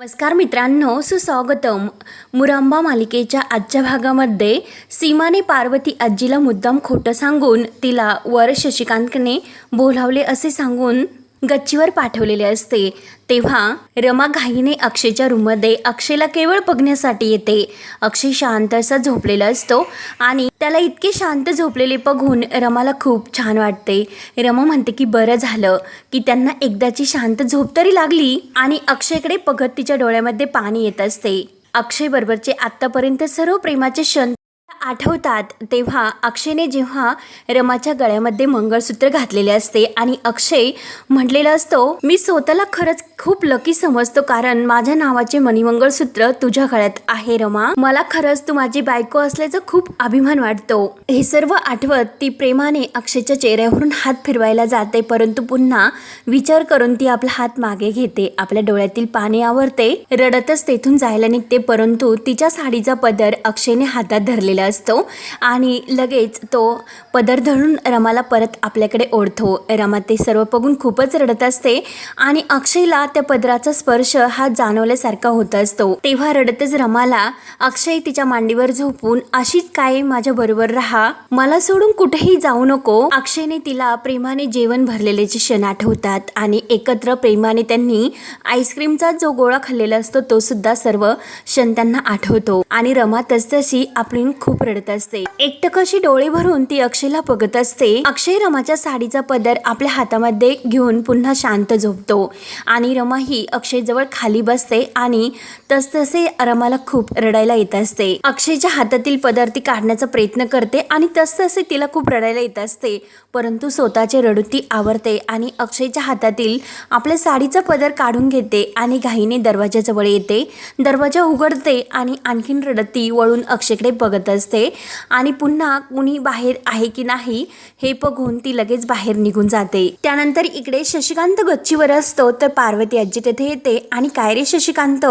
नमस्कार मित्रांनो सुस्वागतम. मुरांबा मालिकेच्या आजच्या भागामध्ये सीमाने पार्वती आजीला मुद्दाम खोटं सांगून तिला वर शशिकांतने बोलावले असे सांगून गच्चीवर पाठवलेले असते. तेव्हा रमा घाईने अक्षयच्या रूममध्ये अक्षयला केवळ बघण्यासाठी येते. अक्षय शांत असा झोपलेला असतो आणि त्याला इतके शांत झोपलेले बघून रमाला खूप छान वाटते. रमा म्हणते की बरं झालं की त्यांना एकदाची शांत झोप तरी लागली आणि अक्षयकडे बघत तिच्या डोळ्यामध्ये पाणी येत असते. अक्षय बरोबरचे आत्तापर्यंत सर्व प्रेमाचे क्षण आठवतात तेव्हा अक्षयने जेव्हा रमाच्या गळ्यामध्ये मंगळसूत्र घातलेले असते आणि अक्षय म्हटलेला असतो मी स्वतःला खरंच खूप लकी समजतो कारण माझ्या नावाचे मणिमंगळसूत्र तुझ्या गळ्यात आहे रमा. मला खरंच तू माझी बायको असल्याचा खूप अभिमान वाटतो. हे सर्व आठवत ती प्रेमाने अक्षयच्या चेहऱ्यावरून हात फिरवायला जाते परंतु पुन्हा विचार करून ती आपला हात मागे घेते. आपल्या डोळ्यातील पाणी आवरते रडतच तेथून जायला निघते परंतु तिच्या साडीचा पदर अक्षयने हातात धरलेला असतो. आणि लगेच तो पदर धरून रमाला परत आपल्याकडे ओढतो. रमा ते सर्व बघून खूपच रडत असते. आणि अक्षयला त्या पदराचा स्पर्श हा जाणवल्यासारखा होत असतो. तेव्हा रडतच रमाला अक्षय तिच्या मांडीवर झोपून अशीच काय माझ्या बरोबर राहा? मला सोडून कुठेही जाऊ नको. अक्षयने तिला प्रेमाने जेवण भरलेलेचे क्षण आठवतात आणि एकत्र प्रेमाने त्यांनी आईस्क्रीमचा जो गोळा खाल्लेला असतो तो सुद्धा सर्व क्षण त्यांना आठवतो. आणि रमा तसतशी आपली खूप खूप रडत असते. एकटक अशी डोळे भरून ती अक्षयला बघत असते. अक्षय रमाच्या साडीचा पदर आपल्या हातामध्ये घेऊन पुन्हा शांत झोपतो. आणि रमा ही अक्षय जवळ खाली बसते आणि तसतसे रमाला खूप रडायला येत असते. अक्षयच्या हातातील पदर ती काढण्याचा प्रयत्न करते आणि तसतसे तिला खूप रडायला येत असते. परंतु स्वतःचे रडू ती आवरते आणि अक्षयच्या हातातील आपल्या साडीचा पदर काढून घेते आणि घाईने दरवाजाजवळ येते. दरवाजा उघडते आणि आणखीन रडत ती वळून अक्षयकडे बघत असते असते. आणि पुन्हा कुणी बाहेर आहे की नाही हे बघून ती लगेच बाहेर निघून जाते. त्यानंतर इकडे शशिकांत गच्चीवर असतो तर पार्वती आजी तेथे येते. आणि काय रे शशिकांत?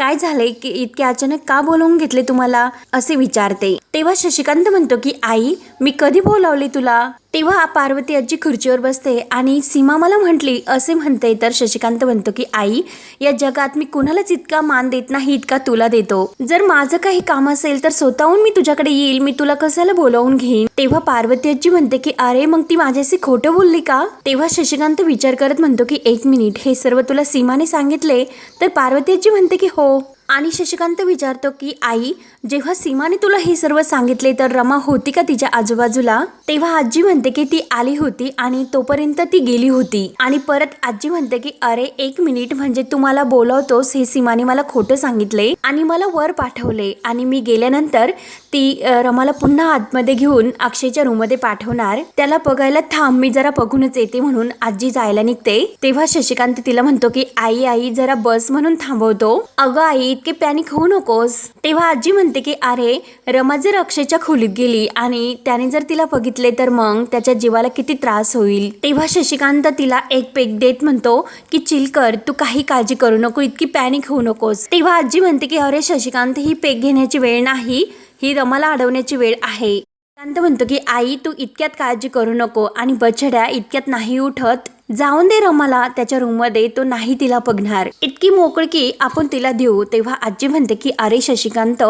काय झाले की इतके अचानक का बोलवून घेतले तुम्हाला? असे विचारते. तेव्हा शशिकांत म्हणतो की आई मी कधी बोलावले तुला? तेव्हा पार्वती आजी खुर्चीवर बसते आणि सीमा मला म्हटली असे म्हणते. तर शशिकांत म्हणतो की आई या जगात मी कुणालाच इतका मान देत नाही इतका तुला देतो. जर माझं काही काम असेल तर स्वतःहून मी तुझ्याकडे येईल. मी तुला कशाला बोलावून घेईन? तेव्हा पार्वती आजी म्हणते की अरे मग ती माझ्याशी खोटं बोलली का? तेव्हा शशिकांत विचार करत म्हणतो की एक मिनिट. हे सर्व तुला सीमाने सांगितले? तर पार्वती आजी म्हणते की हो आणि शशिकांत विचारतो की आई जेव्हा सीमाने तुला हे सर्व सांगितले तर रमा होती का तिच्या आजूबाजूला? तेव्हा आजी म्हणते की ती आली होती आणि तोपर्यंत ती गेली होती. आणि परत आजी म्हणते की अरे एक मिनिट म्हणजे तू मला बोलवतोस हे सीमाने मला खोटं सांगितले आणि मला वर पाठवले आणि मी गेल्यानंतर ती रमाला पुन्हा आतमध्ये घेऊन अक्षयच्या रूममध्ये पाठवणार. त्याला बघायला थांब मी जरा बघूनच येते म्हणून आजी जायला निघते. तेव्हा शशिकांत तिला म्हणतो की आई आई जरा बस म्हणून थांबवतो. अगं आई इतके पॅनिक होऊ नकोस. तेव्हा आजी म्हणते की अरे रमा जर अक्षयच्या खोलीत गेली आणि त्याने जर तिला बघितले तर मग त्याच्या जीवाला किती त्रास होईल. तेव्हा शशिकांत तिला एक पेक देत म्हणतो की चिलकर तू काही काळजी करू नको इतकी पॅनिक होऊ नकोस. तेव्हा आजी म्हणते की अरे शशिकांत ही पेक घेण्याची वेळ नाही. ही रमाला अडवण्याची वेळ आहे. शांत म्हणतो की आई तू इतक्यात काळजी करू नको आणि बछड्या इतक्यात नाही उठत. जाऊन दे रमाला त्याच्या रूममध्ये तो नाही तिला बघणार. इतकी मोकळकी आपण तिला देऊ तेव्हा आजी म्हणते की अरे शशिकांत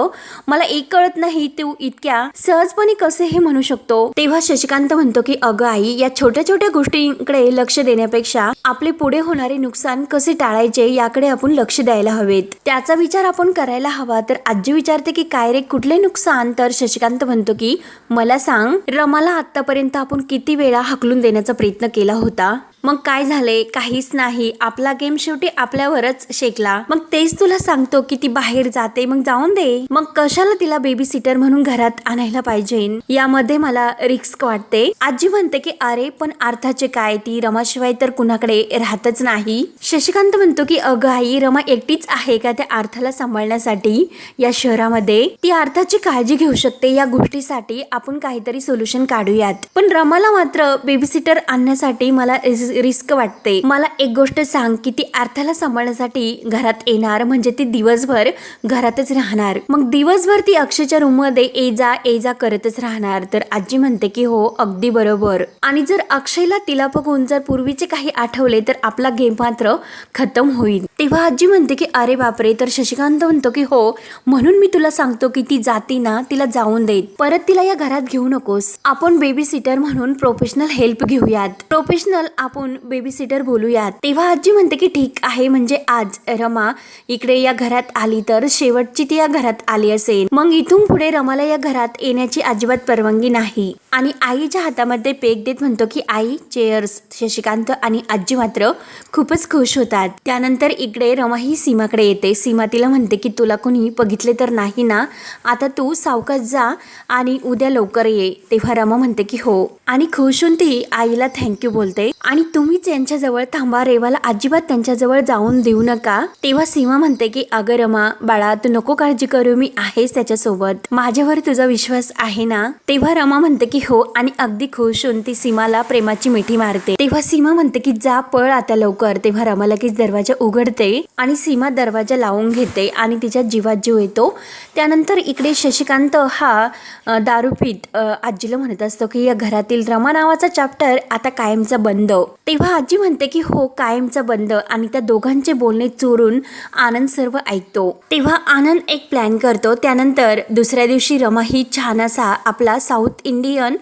मला एक कळत नाही तू इतक्या सहजपणे कसे हे म्हणू शकतो? तेव्हा शशिकांत म्हणतो की अगं आई या छोट्या छोट्या गोष्टींकडे लक्ष देण्यापेक्षा आपले पुढे होणारे नुकसान कसे टाळायचे याकडे आपण लक्ष द्यायला हवेत. त्याचा विचार आपण करायला हवा तर आजी विचारते की काय रे कुठले नुकसान? तर शशिकांत म्हणतो की मला सांग रमाला आतापर्यंत आपण किती वेळा हकलून देण्याचा प्रयत्न केला होता? मग काय झाले? काहीच नाही. आपला गेम शेवटी आपल्यावरच शेकला. मग तेच तुला सांगतो की ती बाहेर जाते. मग जाऊन दे. मग कशाला तिला बेबी सिटर म्हणून घरात आणायला पाहिजे? यामध्ये मला रिस्क वाटते. आजी म्हणते की अरे पण अर्थाचे काय? ती रमाशिवाय तर कुणाकडे राहतच नाही. शशिकांत म्हणतो की अगं आई रमा एकटीच आहे का त्या अर्थाला सांभाळण्यासाठी या शहरामध्ये? ती अर्थाची काळजी घेऊ शकते या गोष्टीसाठी. आपण काहीतरी सोल्युशन काढूयात. पण रमाला मात्र बेबी सिटर आणण्यासाठी मला रिस्क वाटते. मला एक गोष्ट सांग की ती अर्थाला सांभाळण्यासाठी घरात येणार म्हणजे ती दिवसभर घरातच राहणार. मग दिवसभर ती अक्षयच्या रूममध्ये ये जा ये जा करतच राहणार. तर आजी म्हणते की हो अगदी बरोबर. आणि जर अक्षयला तिला बघून जर पूर्वीचे काही आठवले तर आपला गेम मात्र खतम होईल. तेव्हा आजी म्हणते की अरे बापरे! तर शशिकांत म्हणतो की हो म्हणून मी तुला सांगतो की ती जाती ना तिला जाऊन देत. परत तिला या घरात घेऊ नकोस. आपण बेबी सिटर म्हणून प्रोफेशनल हेल्प घेऊयात. प्रोफेशनल आपण बेबी बेबीसिटर बोलूयात. तेव्हा आजी म्हणते की ठीक आहे म्हणजे आज रमा इकडे या घरात आली तर शेवटची ती या घरात आली असेल. मग इथून पुढे रमाला या घरात येण्याची अजिबात परवानगी नाही. आणि आईच्या हातामध्ये पेक देत म्हणतो की आई चेअर्स शशिकांत आणि आजी मात्र खूपच खुश होतात. त्यानंतर इकडे रमा ही सीमाकडे येते. सीमा तिला म्हणते की तुला कोणी बघितले तर नाही ना? आता तू सावकाश जा आणि उद्या लवकर ये. तेव्हा रमा म्हणते की हो. आणि खुश होऊन ती आईला थँक्यू बोलते. आणि तुम्हीच यांच्याजवळ थांबा. रेवाला अजिबात त्यांच्याजवळ जाऊन देऊ नका. तेव्हा सीमा म्हणते की अगं रमा बाळा तू नको काळजी करू. मी आहेस त्याच्यासोबत. माझ्यावर तुझा विश्वास आहे ना? तेव्हा रमा म्हणते की हो. आणि अगदी खुश होऊन ती सीमाला प्रेमाची मिठी मारते. तेव्हा सीमा म्हणते की जा पळ आता लवकर. तेव्हा रमा लगेच दरवाजा उघडते आणि सीमा दरवाजा लावून घेते आणि तिच्या जीवात जीव येतो. त्यानंतर इकडे शशिकांत हा अ, दारू पीत आजीला म्हणत असतो की या घरातील रमा नावाचा चॅप्टर आता कायमचा बंद. तेव्हा आजी म्हणते की हो कायमचा बंद. आणि त्या दोघांचे बोलणे चोरून आनंद सर्व ऐकतो. तेव्हा आनंद एक प्लॅन करतो. त्यानंतर दुसऱ्या दिवशी रमा ही छान असा आपला साऊथ इंडियन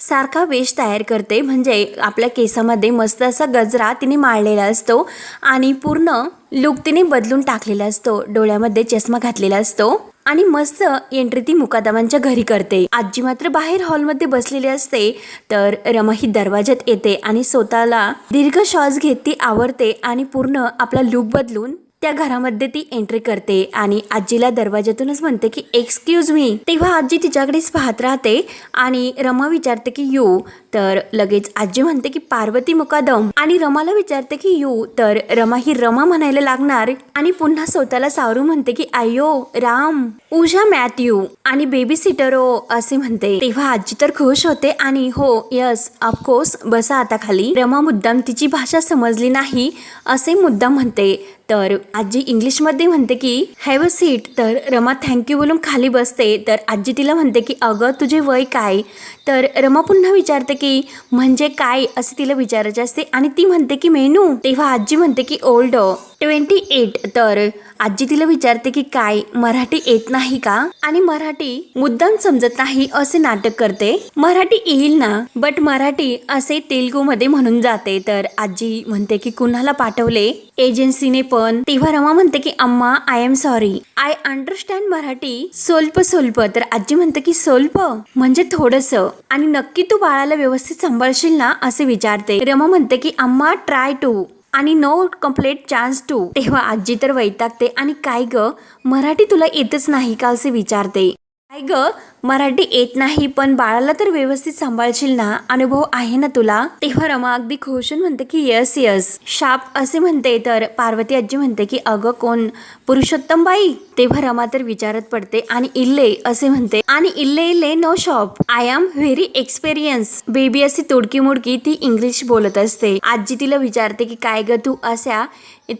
सारखा वेश तयार करते. म्हणजे आपल्या केसामध्ये मस्त असा गजरा तिने माळलेला असतो आणि पूर्ण लुक तिने बदलून टाकलेला असतो. डोळ्यामध्ये चष्मा घातलेला असतो. आणि मस्त एंट्री ती मुकादमांच्या घरी करते. आजी मात्र बाहेर हॉलमध्ये बसलेली असते तर रमा ही दरवाज्यात येते आणि स्वतःला दीर्घ श्वास घेत ती आवरते आणि पूर्ण आपला लुक बदलून त्या घरामध्ये ती एंट्री करते आणि आजीला दरवाजातूनच म्हणते की एक्सक्यूज मी तेव्हा आजी तिच्याकडेच पाहत राहते आणि रमा विचारते की यू. तर लगेच आजी म्हणते की पार्वती मुकादम. आणि रमाला विचारते की यू. तर रमा ही रमा म्हणायला लागणार आणि पुन्हा स्वतःला सावरू म्हणते की आयो राम. उषा मॅथ्यू आणि बेबी सिटरो असे म्हणते. तेव्हा आजी तर खुश होते आणि हो यस ऑफकोर्स बसा आता खाली. रमा मुद्दाम तिची भाषा समजली नाही असे मुद्दाम म्हणते. तर आजी इंग्लिशमध्ये म्हणते की हॅव अ सीट तर रमा थँक्यू बोलून खाली बसते. तर आजी तिला म्हणते की अगं तुझे वय काय? तर रमा पुन्हा विचारते की म्हणजे काय? असे तिला विचारायचे असते. आणि ती म्हणते की मेनू. तेव्हा आजी म्हणते की ओल्ड ट्वेंटी एट तर आजी तिला विचारते की काय मराठी येत नाही का? आणि मराठी मुद्दाम समजत नाही असे नाटक करते. मराठी येईल ना बट मराठी असे तेलगू मध्ये म्हणून जाते. तर आजी म्हणते की कुणाला पाठवले? एजन्सीने पण. तेव्हा रमा म्हणते की अम्मा I am sorry I understand Marathi सोल्प सोल्प तर आजी म्हणते की सोल्प म्हणजे थोडस. आणि नक्की तू बाळाला व्यवस्थित सांभाळशील ना? असे विचारते. रमा म्हणते की अम्मा ट्राय टू आणि नो कंप्लीट चान्स टू तेव्हा आजी तर वैतागते. आणि काय ग? मराठी तुला येतच नाही का असे विचारते? ग मराठी येत नाही पण बाळाला तर व्यवस्थित सांभाळशील ना. अनुभव आहे ना तुला? तेव्हा रमा अगदी खुशून म्हणते की यस यस शाप असे म्हणते तर पार्वती आजी म्हणते की अगं कोण? पुरुषोत्तम बाई तेव्हा रमा तर विचारत पडते आणि इल्ले? असे म्हणते. आणि इल्ले इल्ले no shop I am very experience baby अशी तोडकी मोडकी ती इंग्लिश बोलत असते. आजी तिला विचारते की काय ग तू अशा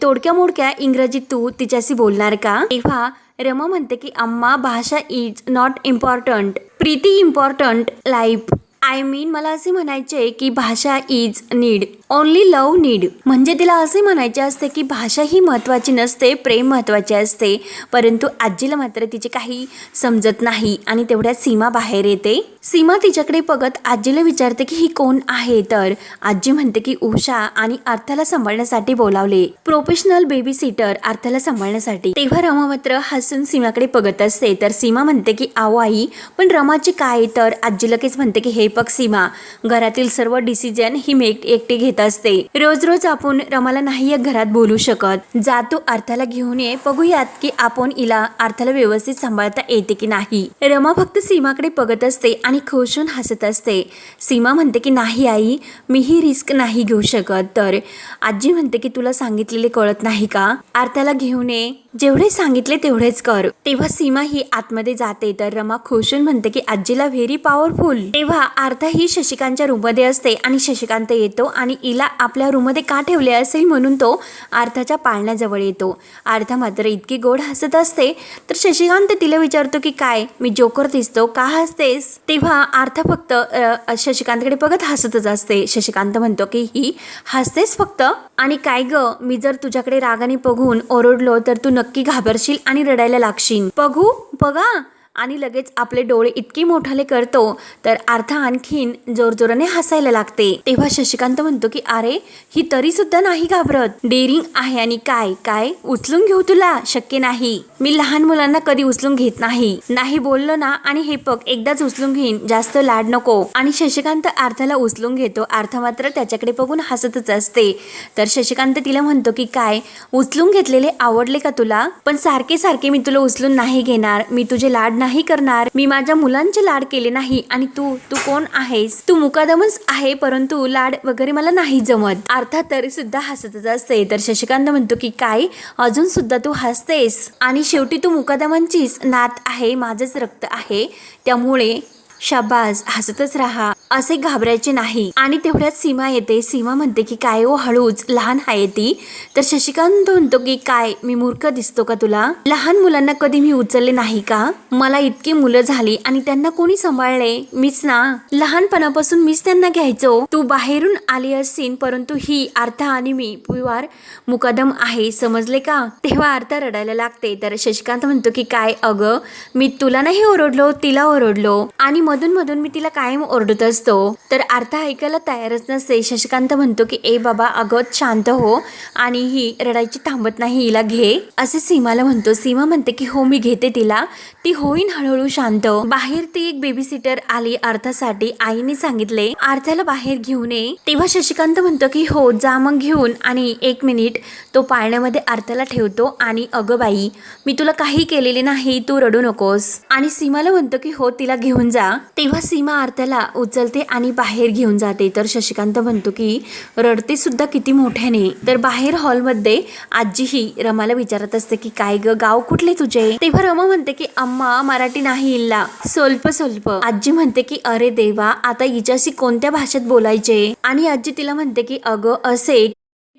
तोडक्या मोडक्या इंग्रजीत तू तिच्याशी बोलणार का? तेव्हा रमा म्हणते की अम्मा भाषा इज नॉट इम्पॉर्टंट प्रीती इम्पॉर्टंट लाईफ आय मीन मला असे म्हणायचे की भाषा is need only love need म्हणजे तिला असे म्हणायचे असते की भाषा ही महत्त्वाची नसते प्रेम महत्त्वाचे असते. परंतु आजीला मात्र तिचे काही समजत नाही आणि तेवढ्यात सीमा बाहेर येते. सीमा तिच्याकडे बघत आजीला विचारते की ही कोण आहे? तर आजी म्हणते की उषा आणि अर्थाला सांभाळण्यासाठी बोलावले. प्रोफेशनल बेबी सिटर अर्थाला सांभाळण्यासाठी. तेव्हा रमा मात्र हसून सीमाकडे बघत असते. तर सीमा म्हणते की आव आई पण रमाची काय तर आजी लगेच म्हणते की हे बघ सीमा घरातील सर्व डिसिजन ही मेक एकटी घेतात असते. रोज रोज आपण रमाला नाही या घरात बोलू शकत. जा तू अर्थाला घेऊन ये. बघूयात की आपण हिला अर्थाला व्यवस्थित सांभाळता येते की नाही. रमा फक्त सीमाकडे बघत असते आणि खुशून हसत असते. सीमा म्हणते की नाही आई मी ही रिस्क नाही घेऊ शकत. तर आजी म्हणते की तुला सांगितलेले कळत नाही का? अर्थाला घेऊन ये. जेवढे सांगितले तेवढेच कर. तेव्हा सीमा ही आतमध्ये जाते तर रमा खुशून म्हणते की आजीला व्हेरी पॉवरफुल तेव्हा आर्था ही शशिकांतच्या रूममध्ये असते आणि शशिकांत येतो आणि हिला आपल्या रूममध्ये का ठेवले असेल म्हणून तो आर्थाच्या पाळण्याजवळ येतो. आर्था मात्र इतकी गोड हसत असते. तर शशिकांत तिला विचारतो की काय मी जोकर दिसतो? का हसतेस? तेव्हा आर्था फक्त शशिकांतकडे बघत हसतच असते. शशिकांत म्हणतो की ही हसतेस फक्त? आणि काय ग? मी जर तुझ्याकडे रागाने बघून ओरडलो तर तू नक्की घाबरशील आणि रडायला लागशील. बघू बघा. आणि लगेच आपले डोळे इतके मोठाले करतो तर अर्था आणखीन जोरजोराने हसायला लागते. तेव्हा शशिकांत म्हणतो की अरे ही तरी सुद्धा नाही घाबरत. डेअरिंग आहे आणि काय? काय? उचलून घेऊ तुला? शक्य नाही. मी लहान मुलांना कधी उचलून घेत नाही. नाही बोललो ना आणि हे पग एकदाच उचलून घेईन. जास्त लाड नको. आणि शशिकांत अर्थाला उचलून घेतो. अर्थ मात्र त्याच्याकडे बघून हसतच असते. तर शशिकांत तिला म्हणतो की काय? उचलून घेतलेले आवडले का तुला? पण सारखे सारखे मी तुला उचलून नाही घेणार. मी तुझे लाड नाही करणार. मी माझ्या मुलांचे लाड केले नाही. आणि तू तू कोण आहेस? तू मुकादमच आहे परंतु लाड वगैरे मला नाही जमत. अर्थात तरी सुद्धा हसतच असते. तर शशिकांत म्हणतो की काय? अजून सुद्धा तू हसतेस. आणि शेवटी तू मुकादमांचीच नात आहे माझंच रक्त आहे. त्यामुळे शाबाज हसतच राहा. असे घाबरायचे नाही. आणि तेवढ्यात सीमा येते. सीमा म्हणते की काय ओ हळूच? लहान आहे ती. तर शशिकांत म्हणतो की काय? मी मूर्ख दिसतो का तुला? लहान मुलांना कधी मी उचलले नाही का? मला इतकी मुलं झाली आणि त्यांना कोणी सांभाळले? मीच ना. लहानपणापासून मीच त्यांना घ्यायचो. तू बाहेरून आली असशील परंतु ही अर्था आणि मी पुवार मुकादम आहे. समजले का? तेव्हा अर्था रडायला लागते. तर शशिकांत म्हणतो की काय अगं? मी तुला नाही ओरडलो तिला ओरडलो. आणि मधून मधून मी तिला कायम ओरडत असतो. तर अर्थ ऐकायला तयारच नसते. शशिकांत म्हणतो की ए बाबा अगं शांत हो आणि ही रडायची थांबत नाही हिला घे. असे सीमाला म्हणतो. सीमा म्हणते की हो मी घेते तिला. ती होईन हळूहळू शांत. बाहेर ती एक बेबी सिटर आली अर्थासाठी आईने सांगितले अर्थाला बाहेर घेऊन ये. तेव्हा शशिकांत म्हणतो की हो जा मग घेऊन आणि एक मिनिट तो पाळण्यामध्ये अर्थाला ठेवतो आणि अगं बाई मी तुला काही केलेले नाही तू रडू नकोस. आणि सीमाला म्हणतो की हो तिला घेऊन जा. तेव्हा सीमा आरत्याला उचलते आणि बाहेर घेऊन जाते. तर शशिकांत म्हणतो की रडते सुद्धा किती मोठ्याने. तर बाहेर हॉलमध्ये आजी ही रमाला विचारत असते की काय ग गाव कुठले तुझे? तेव्हा रमा म्हणते की अम्मा मराठी नाही इल्ला. स्वल्प स्वल्प. आजी म्हणते की अरे देवा आता हिच्याशी कोणत्या भाषेत बोलायचे? आणि आजी तिला म्हणते की अगं असे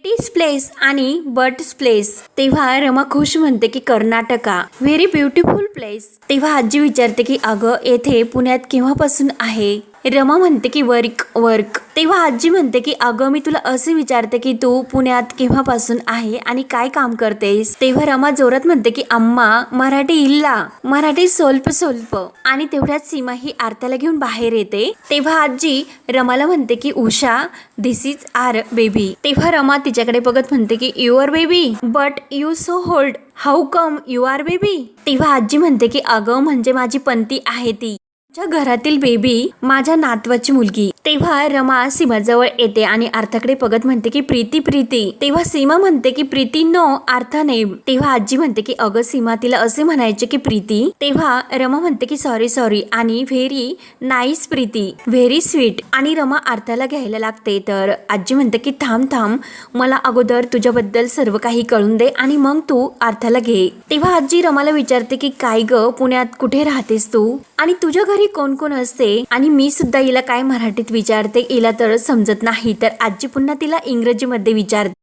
टीस प्लेस आणि बर्ड्स प्लेस तेव्हा रमा खुश म्हणते की कर्नाटका. व्हेरी ब्युटिफुल प्लेस तेव्हा आजी विचारते की अगं येथे पुण्यात केव्हापासून आहे? रमा म्हणते की वर्क वर्क. तेव्हा आजी म्हणते की अगं मी तुला असे विचारते की तू पुण्यात केव्हापासून आहे आणि काय काम करतेस? तेव्हा रमा जोरात म्हणते की अम्मा मराठी इल्ला. मराठी सोल्प सोल्प आणि तेवढ्यात सीमा ही आरत्याला घेऊन बाहेर येते. तेव्हा आजी रमाला म्हणते की Usha this is our baby तेव्हा रमा तिच्याकडे बघत म्हणते की your baby but you so old how come you are baby तेव्हा आजी म्हणते की अगं म्हणजे माझी पंती आहे ती. माझ्या घरातील बेबी माझ्या नातवाची मुलगी. तेव्हा रमा सीमाजवळ येते आणि अर्थाकडे बघत म्हणते की प्रीती प्रीती. तेव्हा सीमा म्हणते की प्रीती नो अर्थ नेम तेव्हा आजी म्हणते की अगं सीमा तिला असे म्हणायचे की प्रीती. तेव्हा रमा म्हणते की सॉरी सॉरी आणि very nice pretty. Very sweet आणि रमा अर्थाला घ्यायला लागते. तर आजी म्हणते की थांब थांब. मला अगोदर तुझ्याबद्दल सर्व काही कळून दे आणि मग तू अर्थाला घे. तेव्हा आजी रमाला विचारते की काय ग? पुण्यात कुठे राहतेस तू? आणि तुझ्या घरी कोण कोण असते आणि मी सुद्धा हिला काय मराठीत विचारते हिला तर समजत नाही. तर आजी पुन्हा तिला इंग्रजीमध्ये विचारते.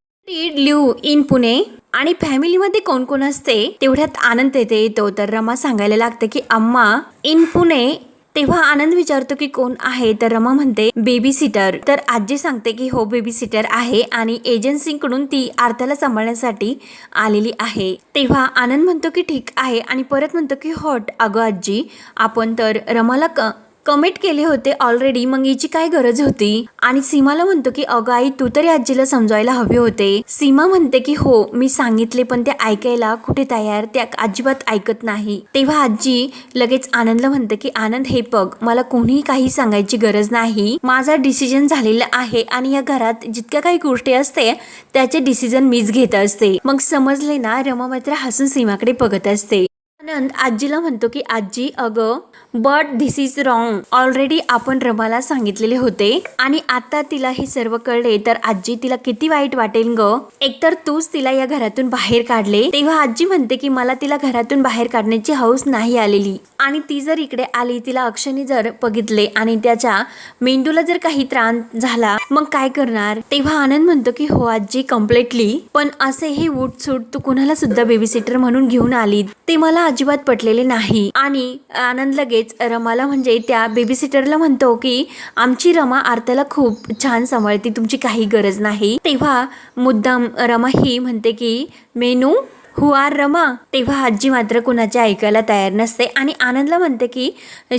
लिव इन पुणे आणि फॅमिलीमध्ये कोण कोण असते तेवढ्यात आनंद येते येतो तर रमा सांगायला लागते की अम्मा इन पुणे तेव्हा आनंद विचारतो की कोण आहे? तर रमा म्हणते बेबी सिटर तर आजी सांगते की हो बेबी सिटर आहे आणि एजन्सीकडून ती आर्थाला सांभाळण्यासाठी आलेली आहे. तेव्हा आनंद म्हणतो की ठीक आहे. आणि परत म्हणतो की हॉट. अगं आजी आपण तर रमाला क कमेंट केले होते ऑलरेडी मग याची काय गरज होती? आणि सीमाला म्हणतो की अगं आई तू तरी आजीला समजायला हवे होते. सीमा म्हणते की हो मी सांगितले पण ते ऐकायला कुठे तयार? त्या अजिबात ऐकत नाही. तेव्हा आजी लगेच आनंदला म्हणते की आनंद हे बघ मला कोणीही काही सांगायची गरज नाही. माझा डिसिजन झालेला आहे आणि या घरात जितक्या काही गोष्टी असते त्याचे डिसिजन मीच घेत असते. मग समजले ना रमा मात्र हसून सीमाकडे बघत असते. आनंद आजीला म्हणतो की आजी अगं but this is wrong already आपण रमाला सांगितलेले होते आणि आता तिला हे सर्व कळले तर आजी तिला किती वाईट वाटेल ग. एकतर तूच तिला या घरातून बाहेर काढले. तेव्हा आजी म्हणते की मला तिला घरातून बाहेर काढण्याची हौस नाही आलेली. आणि ती जर इकडे आली तिला अक्षयने जर बघितले आणि त्याच्या मेंदूला जर काही त्रास झाला मग काय करणार? तेव्हा आनंद म्हणतो की हो आजी कम्प्लिटली पण असे हे सूट तू कुणाला सुद्धा बेबीसिटर म्हणून घेऊन आली ते मला अजिबात पटलेले नाही. आणि आनंद लगेच रमाला म्हणजे त्या बेबी सिटरला म्हणतो की आमची रमा आरत्याला खूप छान सांभाळते तुमची काही गरज नाही. तेव्हा मुद्दाम रमा ही म्हणते की मेनू हु आर रमा? तेव्हा आजी मात्र कुणाचे ऐकायला तयार नसते आणि आनंदला म्हणते की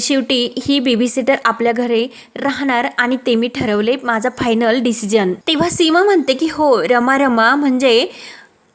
शेवटी ही बेबी सिटर आपल्या घरी राहणार आणि ते मी ठरवले माझा फायनल डिसिजन तेव्हा सीमा म्हणते की हो रमा रमा म्हणजे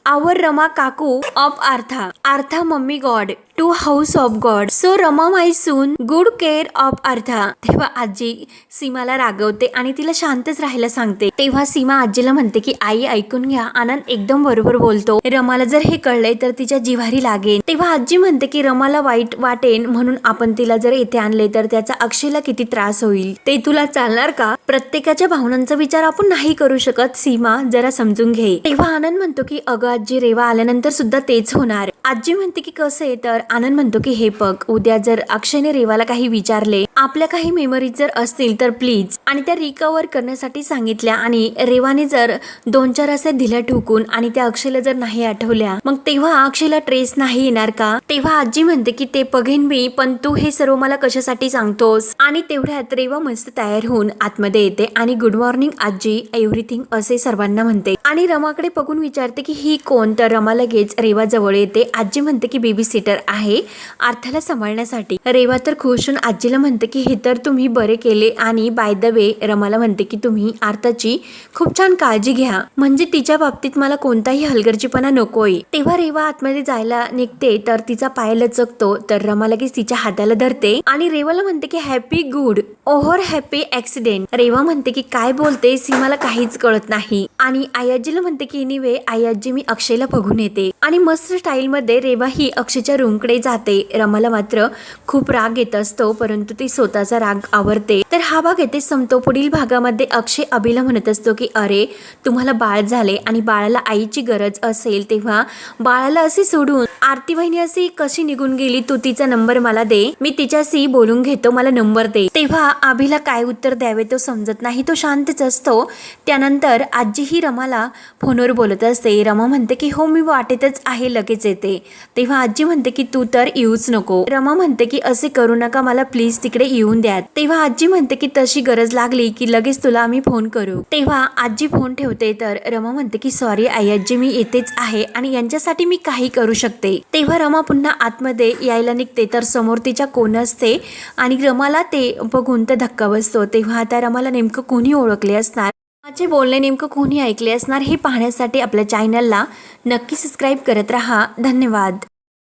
आवर रमा काकू of Artha. Artha mummy god. To house of god. So Rama my soon good care of Artha तेव्हा आजी सीमाला रागवते आणि तिला शांतच राहायला सांगते. तेव्हा सीमा आजीला म्हणते की आई ऐकून घ्या. आनंद एकदम बरोबर बोलतो. रमाला जर हे कळलंय तर तिच्या जिव्हारी लागेल तेव्हा आजी म्हणते की रमाला वाईट वाटेन म्हणून आपण तिला जर येथे आणले तर त्याचा अक्षयला किती त्रास होईल. ते तुला चालणार का? प्रत्येकाच्या भावनांचा विचार आपण नाही करू शकत सीमा. जरा समजून घे. तेव्हा आनंद म्हणतो की अगं आजी रेवा आल्यानंतर सुद्धा तेच होणार. आजी म्हणते की कसं आहे तर आनंद म्हणतो की हे बघ उद्या जर अक्षयने रेवाला काही विचारले आपल्या काही मेमरीज जर असतील तर प्लीज आणि त्या रिकवर करण्यासाठी सांगितल्या आणि रेवाने जर दोन चार असे दिल्या ठोकून आणि त्या अक्षयला जर नाही आठवल्या मग तेव्हा अक्षयला ट्रेस नाही येणार का? तेव्हा आजी म्हणते की ते बघेन मी पण तू हे सर्व मला कशासाठी सांगतोस? आणि तेवढ्यात रेवा मस्त तयार होऊन आतमध्ये येते आणि गुड मॉर्निंग आजी. एव्हरीथिंग असे सर्वांना म्हणते. आणि रमाकडे बघून विचारते की ही कोण? तर रमा लगेच रेवा जवळ येते. आजी म्हणते की बेबी सिटर आहे अर्थाला सांभाळण्यासाठी. रेवा तर खुश होऊन आजीला म्हणते की हे तर तुम्ही बरे केले आणि बाय द वे रमाला म्हणते की तुम्ही अर्थाची खूप छान काळजी घ्या. म्हणजे तिच्या बाबतीत मला कोणताही हलगर्जीपणा नकोय. तेव्हा रेवा आतमध्ये जायला निघते तर तिचा पाय लचकतो तर रमा लगेच तिच्या हाताला धरते आणि रेवाला म्हणते की happy good over happy accident Reva म्हणते की काय बोलते सीमाला काहीच कळत नाही. आणि आयाजीला म्हणते की निवे आयाजी मी अक्षयला बघून येते. आणि मस्त स्टाईलमध्ये रेवा ही अक्षयच्या रूमकडे जाते. रमाला मात्र खूप राग येत असतो परंतु ती स्वतःचा राग आवरते. तर हा भाग येथे संपतो. पुढील भागामध्ये अक्षय अभिला म्हणत असतो की अरे तुम्हाला बाळ झाले आणि बाळाला आईची गरज असेल तेव्हा बाळाला असे सोडून आरती बहिणी अशी कशी निघून गेली? तू तिचा नंबर मला दे. मी तिच्याशी बोलून घेतो मला नंबर दे. तेव्हा अभिला काय उत्तर द्यावे तो समजत नाही. तो शांतच असतो. त्यानंतर आजी ही रमाला फोनवर बोलत असते. रमा म्हणते की हो मी वाटेतच आहे लगेच येते. तेव्हा आजी म्हणते की तू तर येऊच नको. रमा म्हणते की असे करू नका मला प्लीज तिकडे येऊन द्या. तेव्हा आजी म्हणते की तशी गरज लागली की लगेच तुला आम्ही फोन करू. तेव्हा आजी फोन ठेवते तर रमा म्हणते की सॉरी आई आजी मी येतेच आहे आणि यांच्यासाठी मी काही करू शकते. तेव्हा रमा पुन्हा आतमध्ये यायला निघते तर समोर तिच्या कोण असते आणि रमाला ते बघून तर धक्का बसतो. तेव्हा आता रमाला नेमकं कोणी ओळखले असणार? माझे बोलणे नेमकं कोणी ऐकले असणार हे पाहण्यासाठी आपल्या चॅनलला नक्की सबस्क्राईब करत रहा. धन्यवाद.